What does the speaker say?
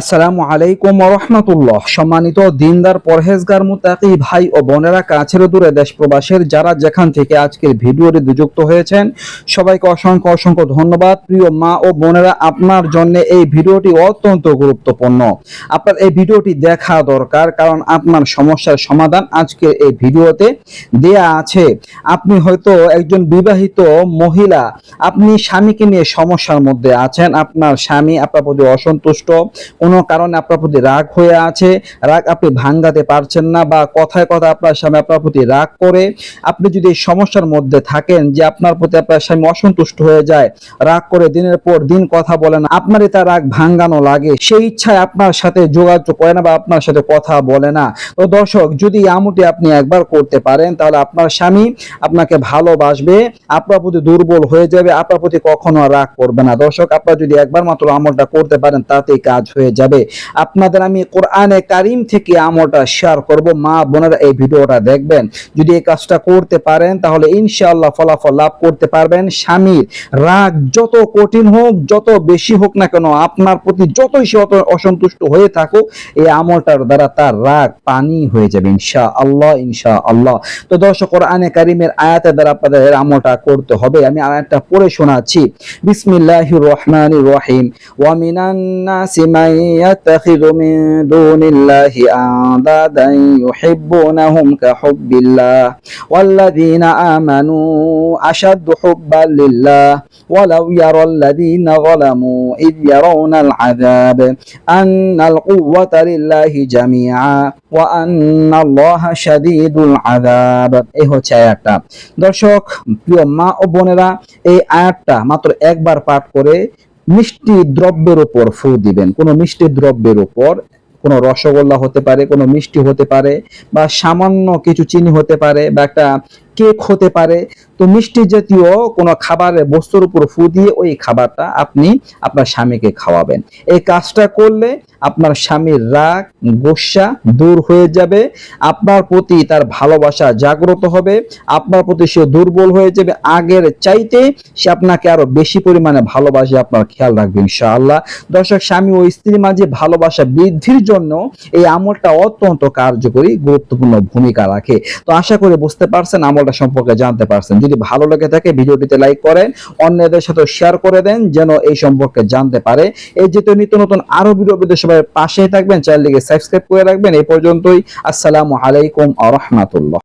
আসসালামু আলাইকুম রহমতুল্লাহ। সম্মানিত দিনদার, পরহেজগার মুতাকি ভাই ও বোনেরা, কাছের দূরে দেশ প্রবাসের যারা যেখান থেকে আজকের ভিডিওটি যুক্ত হয়েছেন, সবাইকে অসংখ্য অসংখ্য ধন্যবাদ। প্রিয় মা ও বোনেরা, আপনার জন্য এই ভিডিওটি অত্যন্ত গুরুত্বপূর্ণ। আপনার এই ভিডিওটি দেখা দরকার, কারণ আপনার সমস্যার সমাধান আজকের এই ভিডিওতে দেয়া আছে। আপনি হয়তো একজন বিবাহিত মহিলা, আপনি স্বামীকে নিয়ে সমস্যার মধ্যে আছেন, আপনার স্বামী আপনার প্রতি অসন্তুষ্ট কোনো কারণে আপনার প্রতি রাগ হয়ে আছে, রাগ আপনি ভাঙ্গাতে পারছেন না বা কথায় কথা আপনার স্বামী আপনার প্রতি রাগ করে, আপনি যদি এই সমস্যার মধ্যে থাকেন যে আপনার প্রতি আপনার স্বামী অসন্তুষ্ট হয়ে যায়, রাগ করে দিনের পর দিন কথা বলে না, আপনারই তার রাগ ভাঙ্গানো লাগে, সেই ইচ্ছায় আপনার সাথে যোগাযোগ করে না বা আপনার সাথে কথা বলে না। তো দর্শক, যদি আমুটি আপনি একবার করতে পারেন, তাহলে আপনার স্বামী আপনাকে ভালোবাসবে, আপনার প্রতি দুর্বল হয়ে যাবে, আপনার প্রতি কখনো রাগ করবে না। দর্শক, আপনারা যদি একবার মাত্র আমলটা করতে পারেন, তাতেই কাজ হয়ে যাবে। আপনাদের আমি কোরআনে কারিম থেকে আমলটা শেয়ার করব। মা বোনেরা এই ভিডিওটা দেখবেন। যদি এই কাজটা করতে পারেন, তাহলে ইনশাআল্লাহ ফলাফল লাভ করতে পারবেন। স্বামীর রাগ যত কঠিন হোক, যত বেশি হোক না কেন, আপনার প্রতি যতই সে অসন্তুষ্ট হয়ে থাকুক, এই আমলটার দ্বারা তার রাগ পানি হয়ে যাবে ইনশা আল্লাহ ইনশা আল্লাহ তো দর্শক, কোরআনে কারিমের আয়াতের দ্বারা আপনাদের আমলটা করতে হবে। আমি আয়াতটা পড়ে শোনাচ্ছি। বিসমিল্লাহির রহমানির রহিম। ওয়া মিনান নাসি মান ইয়াত্তাখিযু মিন দুনিল্লাহি আদাদান ইউহিব্বুনাহুম কাহুব্বিল্লাহ ওয়াল্লাযীনা আমানু আশাদ্দু হুব্বান লিল্লাহ ولو يرى الذين ظلموا إذ يرون العذاب أن القوة لله جميعا وأن الله شديد العذاب এই হচ্ছে আয়াতটা দর্শক প্রিয় মা ও বোনেরা এই আয়াতটা মাত্র একবার পাঠ করে মিষ্টি দ্রব্যের উপর ফু দিবেন। কোনো মিষ্টি দ্রব্যের উপর কোনো রসগোল্লা হতে পারে, কোনো মিষ্টি হতে পারে বা সামান্য কিছু চিনি হতে পারে বা একটা কেক হতে পারে। তো মিষ্টি জাতীয় কোনো খাবারের বস্তুর উপর ফু দিয়ে ওই খাবারটা আপনি আপনার স্বামীকে খাওয়াবেন। এই কাজটা করলে আপনার স্বামীর রাগ, গোসা দূর হয়ে যাবে। আপনার প্রতি তার ভালোবাসা জাগ্রত হবে। আপনার প্রতি সে দুর্বল হয়ে যাবে। আগের চাইতে সে আপনাকে আরও বেশি পরিমাণে ভালোবাসে। আপনার খেয়াল রাখবে ইনশাআল্লাহ। দর্শক, স্বামী ও স্ত্রীর মাঝে ভালোবাসা বৃদ্ধির জন্য এই আমলটা অত্যন্ত কার্যকরী, গুরুত্বপূর্ণ ভূমিকা রাখে। তো আশা করি বুঝতে পারছেন আমলটা সম্পর্কে জানতে পারছেন। যদি ভালো লেগে থাকে, ভিডিওটিতে লাইক করেন, অন্যদের সাথে শেয়ার করে দেন, যেন এই সম্পর্কে জানতে পারে। এই যেহেতু নিত্য নতুন আরও ভিডিও পেতে সবাই পাশেই থাকবেন, চ্যানেলটিকে সাবস্ক্রাইব করে রাখবেন। এই পর্যন্তই। আসসালামু আলাইকুম আ রহমাতুল্লাহ।